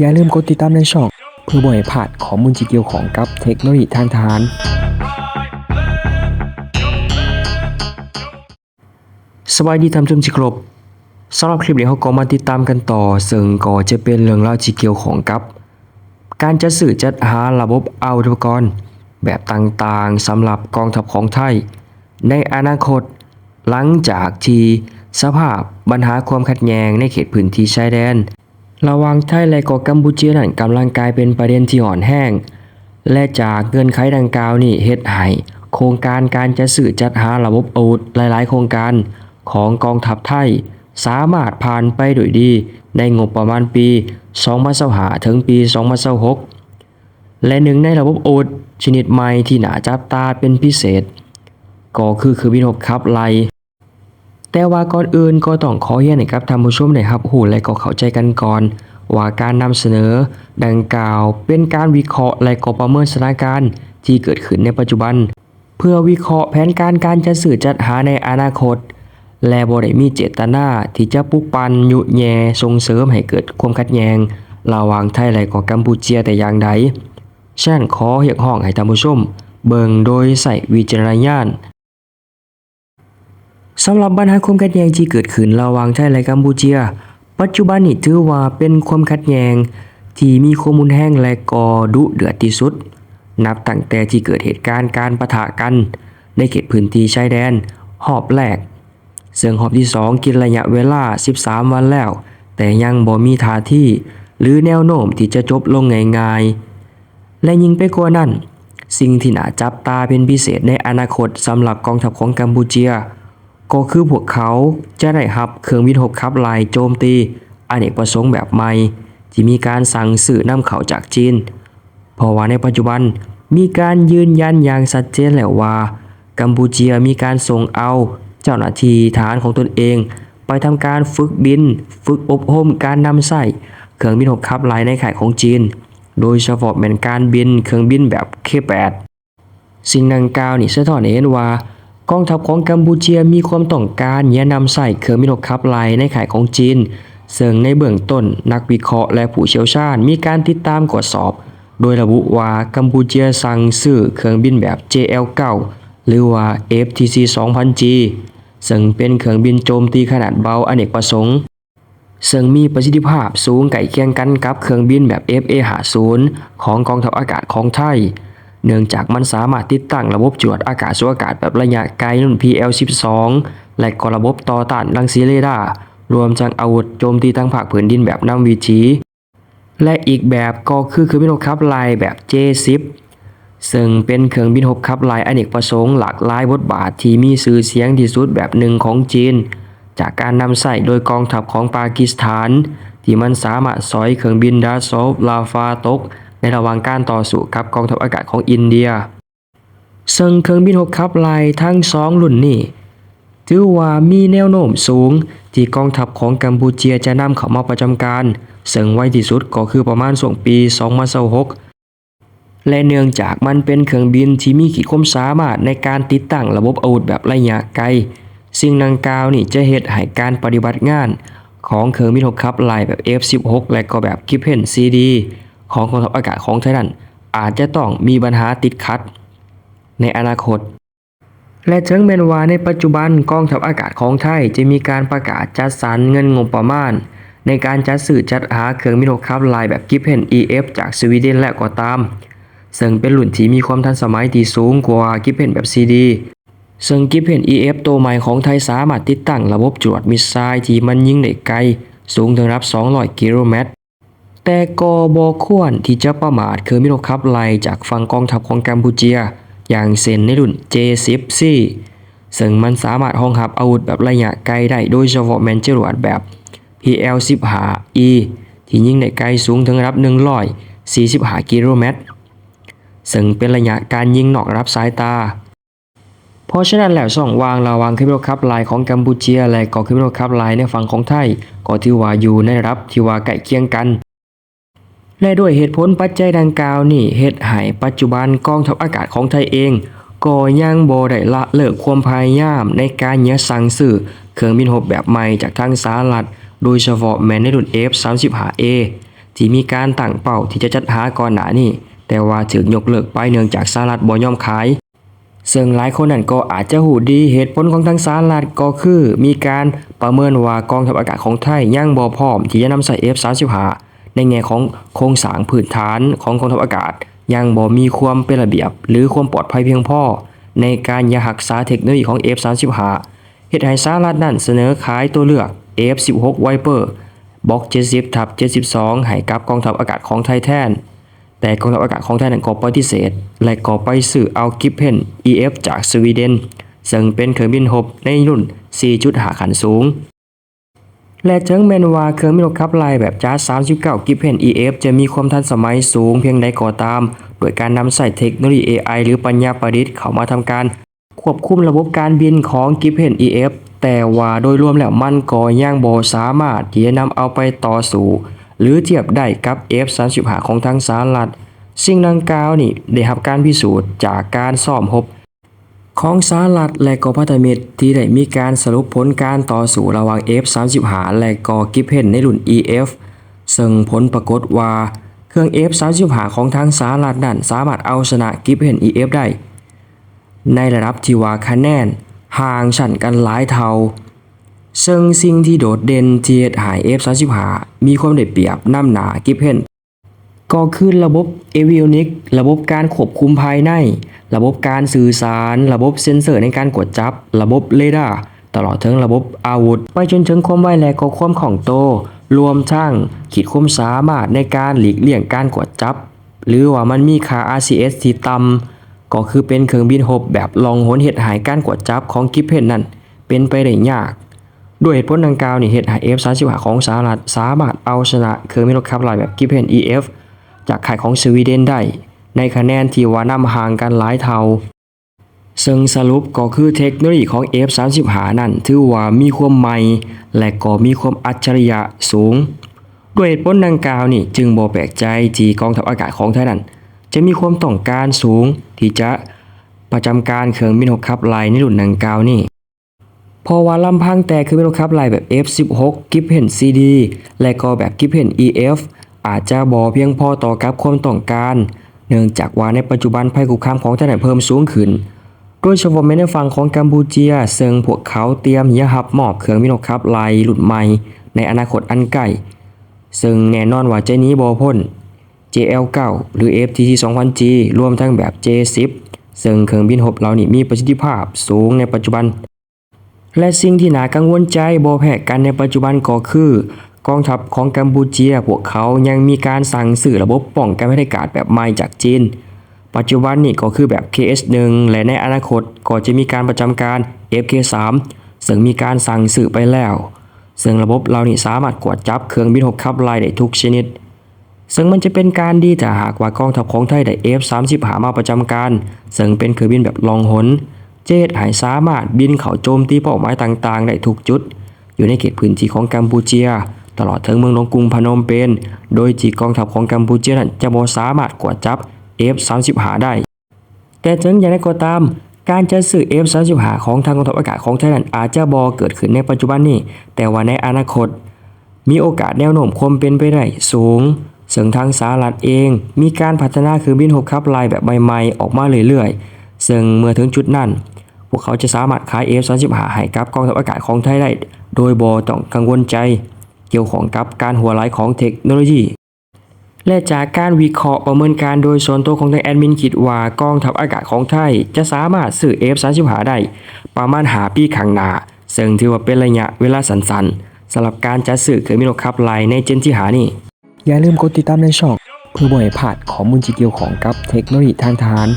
อย่าลืมกดติดตามในช่อง เพื่อบ่ให้พลาดข้อมูลที่เกี่ยวของกับเทคโนโลยีทางทหาร สวัสดีท่านผู้ชมที่ครพสำหรับคลิปนี้เราก็มาติดตามกันต่อ ซึ่งก็จะเป็นเรื่องราวที่เกี่ยวของกับ การจัดซื้อจัดหาระบบอาวุธอุปกรณ์ แบบต่างๆสำหรับกองทัพของไทย ในอนาคต หลังจากที่สภาพปัญหาความขัดแย้งในเขตพื้นที่ชายแดน ระว่างไทยและก็กัมพูชีนั้นกำลังกลายเป็นประเด็นที่อ่อนแห้ง และจากเงื่อนไขดังกล่าวนี่เฮ็ดให้โครงการการจะสื่อจัดหาระบบอาวุธหลาย ๆ โครงการของกองทัพไทย สามารถผ่านไปโดยดี ในงบประมาณปี 2025ถึงปี 2026 และหนึ่งในระบบอาวุธชนิดใหม่ที่หนาจับตาเป็นพิเศษ ก็คือคือวินบคับไล แต่ว่าก่อนอื่นก็ต้องขอเรียนให้กับท่านผู้ชมได้รับรู้และก็เข้าใจกันก่อน ว่าการนำเสนอ ดังกล่าวเป็นการวิเคราะห์และก็ประเมินสถานการณ์ที่เกิดขึ้นในปัจจุบัน เพื่อวิเคราะห์แผนการการจะสื่อจัดหาในอนาคต และบ่ได้มีเจตนาที่จะปลุกปั่นยุแยส่งเสริมให้เกิดความขัดแย้งระหว่างไทยและก็กัมพูชีแต่อย่างใดฉะนั้นขอเรียกร้องให้ท่านผู้ชมเบิ่งโดยใส่วิจารณญาณ สำหรับปัญหาความขัดแย้งที่เกิดขึ้นระหว่างไทยและกัมพูชีปัจจุบันนี้ถือว่าเป็นความขัดแย้งที่มีข้อมูลแห้งและก็ดุเดือดที่สุด นับตั้งแต่ที่เกิดเหตุการณ์การประทะกัน ในเขตพื้นที่ชายแดน หอบแรกซึ่งหอบที่ 2 กินระยะเวลา 13 วันแล้ว แต่ยังบ่มีท่าที่ หรือแนวโน้มที่จะจบลงง่ายๆ และยิ่งไปกว่านั้น สิ่งที่น่าจับตาเป็นพิเศษในอนาคตสำหรับกองทัพของกัมพูชี ก็คือพวกเขาจะได้รับเครื่องบินหกขับไลายโจมตีอเนกประสงค์แบบใหม่ที่มีการสั่งซื้อนำเข้าจากจีน เพราะว่าในปัจจุบันมีการยืนยันอย่างชัดเจนแล้วว่า กัมพูชีมีการส่งเอาเจ้าหน้าที่ฐานของตนเอง ไปทำการฝึกบิน ฝึกอบรมการนำใส่เครื่องบินหกขับไลายในข่ายของจีน โดยเฉพาะเป็นการบินเครื่องบินแบบ K8 สิ่งดังกล่าวนี่สะท้อนเห็นว่า กองทัพของกัมพูชีมีความต้องการแนะนำใส่เครื่องบินรบขับไล่ในขายของจีนซึ่งในเบื้องต้นนักวิเคราะห์และผู้เชี่ยวชาญมีการติดตามกวดสอบ โดยระบุว่ากัมพูชีสั่งซื้อเครื่องบินแบบ JL9 หรือว่า FTC 2000G ซึ่งเป็นเครื่องบินโจมตีขนาดเบาอเนกประสงค์ซึ่งมีประสิทธิภาพสูงไก่เคียงกันกับเครื่องบินแบบ FA50 ของกองทัพอากาศของไทย เนื่องจากมันสามารถติดตั้งระบบจวดอากาศสู่อากาศแบบระยะไกลรุ่น PL12 และก็ระบบต่อต้านรังสีเรดาร์รวมทั้งอาวุธโจมตีทางภาคพื้นดินแบบนำวิถีและอีกแบบก็คือเครื่องบินรบขับลายแบบ J10 ซึ่งเป็นเครื่องบินรบขับลายอเนกประสงค์หลากหลายบทบาทที่มีชื่อเสียงที่สุดแบบหนึ่งของจีน จากการนำใส่โดยกองทัพของปากีสถาน ที่มันสามารถสอยเครื่องบินดาซอฟลาฟาตก ในระหว่างการต่อสู้กับกองทัพอากาศของอินเดีย ซึ่งเครื่องบินหกขับลายทั้งสองรุ่นนี้ถือว่ามีแนวโน้มสูง ที่กองทัพของกัมพูชีจะนำเข้ามาประจำการ ซึ่งไวที่สุดก็คือประมาณช่วงปี 2026และเนื่องจากมันเป็นเครื่องบินที่มีขีดความสามารถในการติดตั้งระบบอาวุธแบบระยะไกล สิ่งดังกล่าวนี่จะเฮ็ดให้การปฏิบัติงาน ของเครื่องบินหกขับลายแบบ F16 และก็แบบกิเพน CD ของกองทัพอากาศของไทยนั้นอาจจะต้องมีปัญหาติดขัด ในอนาคต และถึงแม้ว่าในปัจจุบันกองทัพอากาศของไทยจะมีการประกาศจัดสรรเงินงบประมาณ ในการจัดซื้อจัดหาเครื่องบินรบขับลายแบบกิฟเพน EF จากสวีเดนและก็ตาม ซึ่งเป็นรุ่นที่มีความทันสมัยที่สูงกว่ากิฟเพนแบบ CD ซึ่งกิฟเพน EF ตัวใหม่ของไทยสามารถติดตั้งระบบจรวดมิสไซล์ที่มันยิงได้ไกล สูงถึงรับ 200 กิโลเมตร แต่ก็บ่ควรที่จะประมาทเครื่องบินรบขับไล่จากฝั่งกองทัพของกัมพูชีอย่างเช่นในรุ่น J10C ซึ่งมันสามารถรองรับอาวุธแบบระยะไกลได้โดยเฉพาะแมนจรวดแบบ PL15E ที่ยิงได้ไกลสูงถึงระดับ145กิโลเมตร ซึ่งเป็นระยะการยิงนอกรับสายตา เพราะฉะนั้นแล้วส่องวางระหว่างครื่องบินรบขับลายของกัมพูชีและก็เครื่องบินรบขับลายในฝั่งของไทย ก็ถือว่าอยู่ในระดับที่ว่าใกล้เคียงกัน และด้วยเหตุผลปัจจัยดังกล่าวนี่เฮ็ดให้ปัจจุบันกองทัพอากาศของไทยเองก็ยังบ่ได้ละเลิกความพยายามในการเยะสั่งซื้อเครื่องบินรบแบบใหม่จากทางสหรัฐโดยเฉพาะแม้ในรุ่น F35A ที่มีการตั้งเป้าที่จะจัดหาก่อนหน้านี้แต่ว่าถึกยกเลิกไปเนื่องจากสหรัฐบ่ยอมขาย ซึ่งหลายคนนั่นก็อาจจะหูดีเหตุผลของทางสหรัฐก็คือ มีการประเมินว่ากองทัพอากาศของไทยยังบ่พร้อมที่จะนำใส่ F35 ในแง่ของโครงสร้างพื้นฐานของกองทัพอากาศ ยังบ่มีความเป็นระเบียบ หรือความปลอดภัยเพียงพอในการยาหักษาเทคโนโลยีของ F35 เฮ็ดให้สหรัฐนั่นเสนอขายตัวเลือก F16 Viper บล็อก 70 ทับ 72 ให้กับกองทัพอากาศของไทยแทน แต่กองทัพอากาศของไทยนั้นก็ปฏิเสธ และก็ไปซื้อเอากิฟเพน EF จากสวีเดน ซึ่งเป็นเครื่องบินรบในรุ่น 4.5 ขันสูง และถึงแม้นว่าเครื่องบินรบขับไล่แบบจ้า39กิฟเพน EF จะมีความทันสมัยสูงเพียงใดก็ตาม โดยการนำใส่เทคโนโลยี AI หรือปัญญาประดิษฐ์เข้ามาทำการ ควบคุมระบบการบินของกิฟเพน EF แต่ว่าโดยรวมแล้วมันก็ยังบสามารถที่จะนำเอาไปต่อสู้หรือเทียบได้กับ F35 ของทางสหรัฐสิ่งดังกล่าวนี่ได้รับการพิสูจน์จากการซ่อมรบ ของสหรัฐและก็พันธมิตรที่ได้มีการสรุปผลการต่อสู้ระหว่าง F35 และก็กิฟเพนในรุ่น EF ซึ่งผลปรากฏว่าเครื่อง F35 ของทางสหรัฐนั้นสามารถเอาชนะกิฟเพน EF ได้ ในระดับที่ว่าคะแนนห่างฉันกันหลายเท่า ซึ่งสิ่งที่โดดเด่นที่เฮ็ดให้ F35 มีความได้เปรียบนำหนากิฟเพน ก็คือระบบ Avionics ระบบการควบคุมภายใน ระบบการสื่อสาร ระบบเซ็นเซอร์ในการกดจับ ระบบเรดาร์ตลอดถึงระบบอาวุธ ไปจนถึงความไวและก็ความของโต รวมทั้งขีดความสามารถในการหลีกเลี่ยงการกดจับ หรือว่ามันมีค่า RCS ที่ต่ำก็คือเป็นเครื่องบินรบแบบลองหนเหตุหายการกดจับของกิฟเพนนั่นเป็นไปได้ยากด้วยเหตุผลดังกล่าวนี่เหตุให้ F35 ของสหรัฐสามารถเอาชนะเครื่องบินรบขับไล่แบบกิฟเพน EF จากข่ของสวีเดนได้ ในคะแนนที่ว่านำห่างกันหลายเท่า ซึ่งสรุปก็คือเทคโนโลยีของ F35 นั่นถือว่ามีความใหม่ และก็มีความอัจฉริยะสูง ด้วยเหตุผลดังกล่าวนี่จึงบ่แปลกใจที่กองทัพอากาศของไทยนั้น จะมีความต้องการสูงที่จะประจำการเครื่องบินรบขับไล่ในรุ่นดังกล่าวนี่พราะว่าลำพังแต่คือเป็นรถขับไล่แบบ F16 กิฟเพน CD และก็แบบกิฟเพน EF อาจจะบ่เพียงพอต่อกับความต้องการ เนื่องจากว่าในปัจจุบันภัยคุกคามของทหารเพิ่มสูงขึ้น โดยเฉพาะในฝั่งของกัมพูเชียซึ่งพวกเขาเตรียมยะหับมอบเครื่องบินรบขับไล่รุ่นใหม่ ในอนาคตอันใกล้ซึ่งแน่นอนว่าจนี้บ่พ้น JL9 หรือ FTT 2000G รวมทั้งแบบ J10 ซึ่งเครื่องบินรบเหล่านี้มีประสิทธิภาพสูงในปัจจุบัน และสิ่งที่น่ากังวลใจบ่แพ้กันในปัจจุบันก็คือ กองทัพของกัมพูเชีย พวกเขายังมีการสั่งซื้อระบบป้องกันภัยพิบัติแบบใหม่จากจีน ปัจจุบันนี่ก็คือแบบ KS1 และในอนาคตก็จะมีการประจำการ FK3 ซึ่งมีการสั่งซื้อไปแล้ว ซึ่งระบบเหล่านี้สามารถกวดจับเครื่องบินรบขับไล่ได้ทุกชนิด ซึ่งมันจะเป็นการดีถ้าหากว่ากองทัพของไทยได้ F35 มาประจำการ ซึ่งเป็นเครื่องบินแบบลองหนเจดหายสามารถบินเข้าโจมตีเป้าหมายต่างๆ ได้ทุกจุด อยู่ในเขตพื้นที่ของกัมพูเชีย ตลอดถึงเมืองหลวงกรุงพนมเปญโดยที่กองทัพของกัมพูเชียนั้นจะบ่สามารถกวดจับ F35 ได้ แต่ถึงอย่างไรก็ตาม การจะซื้อ F35 ของทางกองทัพอากาศของไทยนั้นอาจจะบ่เกิดขึ้นในปัจจุบันนี้ แต่ว่าในอนาคต มีโอกาสแนวโน้มความเป็นไปได้สูงซึ่งทางสหรัฐเองมีการพัฒนาเครื่องบินรบขับไล่แบบใหม่ๆ ออกมาเรื่อยๆ ซึ่งเมื่อถึงจุดนั้น พวกเขาจะสามารถขาย F35 ให้กับกองทัพอากาศของไทยได้ โดยบ่ต้องกังวลใจ กี่ยวของกับการหัวไหลของเทคโนโลยี และจากการวิเคราะห์ประเมินการโดยส่วนตัวของทางแอดมินคิดว่ากองทัพอากาศของไทย จะสามารถซื้อ F35 ได้ประมาณหาปีข้างหน้าซึ่งถือว่าเป็นระยะเวลาสั้นๆสำหรับการจัดซื้อเครื่องบินรบขับไล่ในเจนที่หานี่ อย่าลืมกดติดตามในช่อง เพื่อบ่ให้พลาดข้อมูลที่เกี่ยวของกับเทคโนโลยีทางทหาร